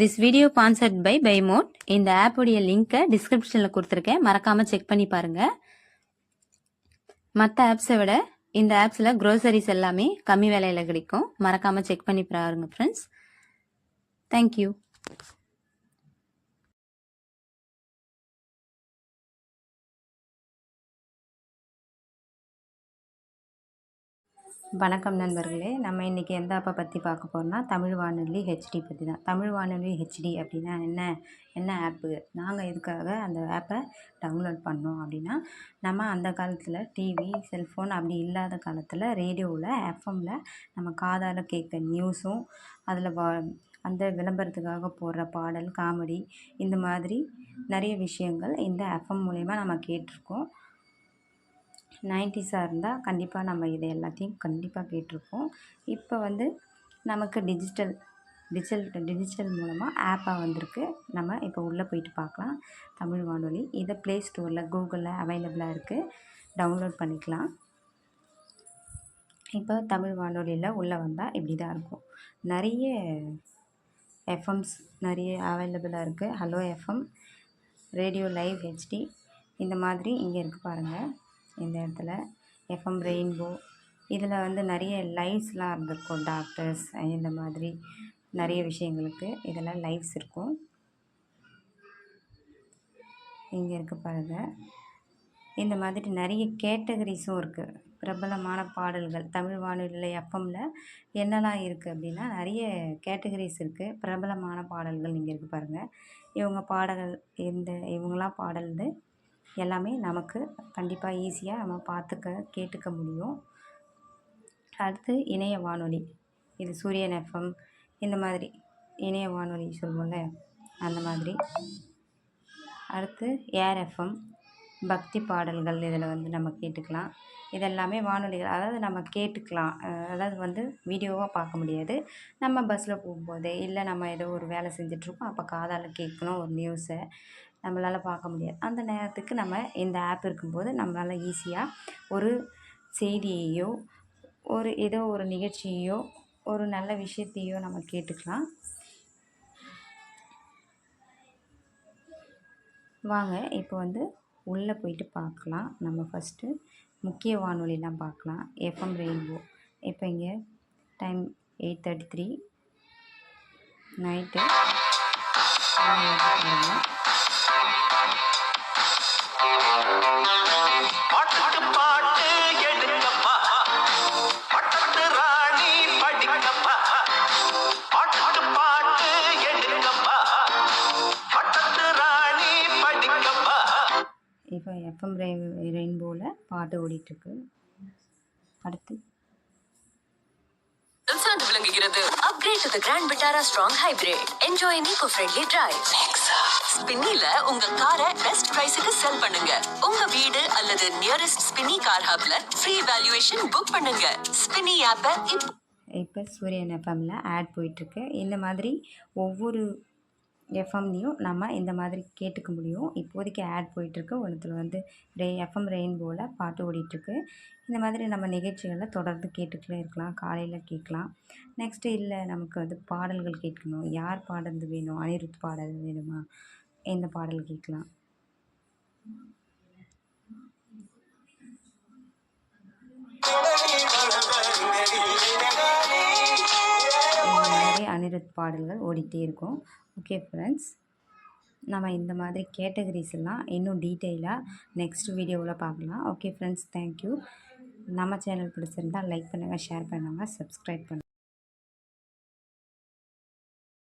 This video sponsored by பைமோட் இந்த ஆப்புடைய லிங்க்கை டிஸ்கிரிப்ஷனில் கொடுத்துருக்கேன். மறக்காமல் செக் பண்ணி பாருங்கள் மற்ற ஆப்ஸை விட இந்த ஆப்ஸில் க்ரோசரிஸ் எல்லாமே கம்மி விலையில் கிடைக்கும். மறக்காமல் செக் பண்ணி பாருங்கள் ஃப்ரெண்ட்ஸ் தேங்க்யூ வணக்கம் நண்பர்களே. நம்ம இன்றைக்கி எந்த ஆப்பை பற்றி பார்க்க போகிறோம்னா தமிழ் வானொலி ஹெச்டி பற்றி தான். தமிழ் வானொலி ஹெச்டி அப்படின்னா என்ன? என்ன ஆப்பு நாங்கள் எதுக்காக அந்த ஆப்பை டவுன்லோட் பண்ணோம் அப்படின்னா நம்ம அந்த காலத்தில் டிவி செல்ஃபோன் அப்படி இல்லாத காலத்தில் ரேடியோவில் எஃப்எம்மில் நம்ம காதால் கேட்க நியூஸும் அதில் வா அந்த விளம்பரத்துக்காக போடுற பாடல் காமெடி இந்த மாதிரி நிறைய விஷயங்கள் இந்த எஃப்எம் மூலயமா நம்ம கேட்டிருக்கோம். நைன்டிஸாக இருந்தால் கண்டிப்பாக நம்ம இதை எல்லாத்தையும் கண்டிப்பாக கேட்டிருப்போம். இப்போ வந்து நமக்கு டிஜிட்டல் டிஜிட்டல் டிஜிட்டல் மூலமாக ஆப்பாக வந்திருக்கு. நம்ம இப்போ உள்ளே போயிட்டு பார்க்கலாம். தமிழ் வானொலி. இதை ப்ளே ஸ்டோரில் கூகுளில் அவைலபிளாக இருக்குது டவுன்லோட் பண்ணிக்கலாம். இப்போ தமிழ் வானொலியில் உள்ளே வந்தால் இப்படி தான் இருக்கும். நிறைய எஃப்எம்ஸ் நிறைய அவைலபிளாக இருக்குது hello FM radio live HD இந்த மாதிரி இங்கே இருக்குது பாருங்கள் இந்த இடத்துல. எஃப்எம் ரெயின்போ இதில் வந்து நிறைய லைவ்ஸ்லாம் இருந்திருக்கும். டாக்டர்ஸ் இந்த மாதிரி நிறைய விஷயங்களுக்கு இதெல்லாம் லைவ்ஸ் இருக்கும். இங்கே இருக்க பாருங்க. இந்த மாதிரி நிறைய கேட்டகரிஸும் இருக்குது பிரபலமான பாடல்கள். தமிழ் வானொலியில் எஃப்எம்மில் என்னெல்லாம் இருக்குது அப்படின்னா நிறைய கேட்டகரிஸ் இருக்குது பிரபலமான பாடல்கள் இங்கே இருக்குது பாருங்கள் இவங்க பாடல்கள் இந்த இவங்களாம் பாடல்து எல்லாமே நமக்கு கண்டிப்பாக ஈஸியாக நம்ம பார்த்துக்க கேட்டுக்க முடியும். அடுத்து இணைய வானொலி. இது சூரியன் எஃப்எம் இந்த மாதிரி இணைய வானொலி சொல்லுவோம்ல அந்த மாதிரி. அடுத்து ஏர் எஃப்எம் பக்தி பாடல்கள் இதில் வந்து நம்ம கேட்டுக்கலாம். இதெல்லாமே வானொலிகள் அதாவது நம்ம கேட்டுக்கலாம். அதாவது வந்து வீடியோவாக பார்க்க முடியாது. நம்ம பஸ்ஸில் போகும்போது இல்லை நம்ம ஏதோ ஒரு வேலை செஞ்சிட்ருக்கோம் அப்போ காதால் கேட்கணும் ஒரு நியூஸை நம்மளால் பார்க்க முடியாது. அந்த நேரத்துக்கு நம்ம இந்த ஆப் இருக்கும்போது நம்மளால் ஈஸியாக ஒரு செய்தியையோ ஒரு ஏதோ ஒரு நிகழ்ச்சியையோ ஒரு நல்ல விஷயத்தையோ நம்ம கேட்டுக்கலாம். வாங்க இப்போ வந்து உள்ளே போயிட்டு பார்க்கலாம். நம்ம ஃபஸ்ட்டு முக்கிய வானொலிலாம் பார்க்கலாம். எஃப்எம் ரெயின்போ இப்போ இங்கே time eight thirty three night இப்போ எஃப்எம் ரெயின் ரெயின்போவில் பாட்டு ஓடிட்டுருக்கு. அடுத்து. சான்று விளங்குகிறது. Upgrade to Grand Vitara strong hybrid enjoy an eco-friendly drive. ஸ்பின்னில உங்க காரை பெஸ்ட் பிரைஸுக்கு செல் பண்ணுங்க. உங்க வீடு அல்லது நியரஸ்ட் ஸ்பின்னி கார் ஹப்ல ஃப்ரீ வேல்யூவேஷன் புக் பண்ணுங்க. ஸ்பின்னி ஆப்பை இப்போ சூரியன் எஃப்எம்மில் ஆட் போயிட்டுருக்கு. இந்த மாதிரி ஒவ்வொரு எஃப்எம்லேயும் நம்ம இந்த மாதிரி கேட்டுக்க முடியும். இப்போதைக்கு ஆட் போயிட்டுருக்கு. ஒருத்தர் வந்து ரே எஃப்எம் ரெயின்போவில் பாட்டு ஓடிட்டுருக்கு. இந்த மாதிரி நம்ம நிகழ்ச்சிகளை தொடர்ந்து கேட்டுக்கிட்டே இருக்கலாம். காலையில் கேட்கலாம். நெக்ஸ்ட்டு இல்லை நமக்கு வந்து பாடல்கள் கேட்கணும். யார் பாடுறது வேணும்? அனிருத் பாடல் வேணுமா? இந்த பாடல் கேட்கலாம். பாடல்கள் ஓடிட்டே இருக்கும். ஓகே ஃப்ரெண்ட்ஸ் நம்ம இந்த மாதிரி கேட்டகரிஸ் எல்லாம் இன்னும் டீட்டெயிலாக நெக்ஸ்ட் வீடியோவில் பார்க்கலாம். ஓகே ஃப்ரெண்ட்ஸ் தேங்க்யூ நம்ம சேனல் பிடிச்சிருந்தால் லைக் பண்ணுங்கள் ஷேர் பண்ணுங்கள் சப்ஸ்கிரைப் பண்ணுங்கள்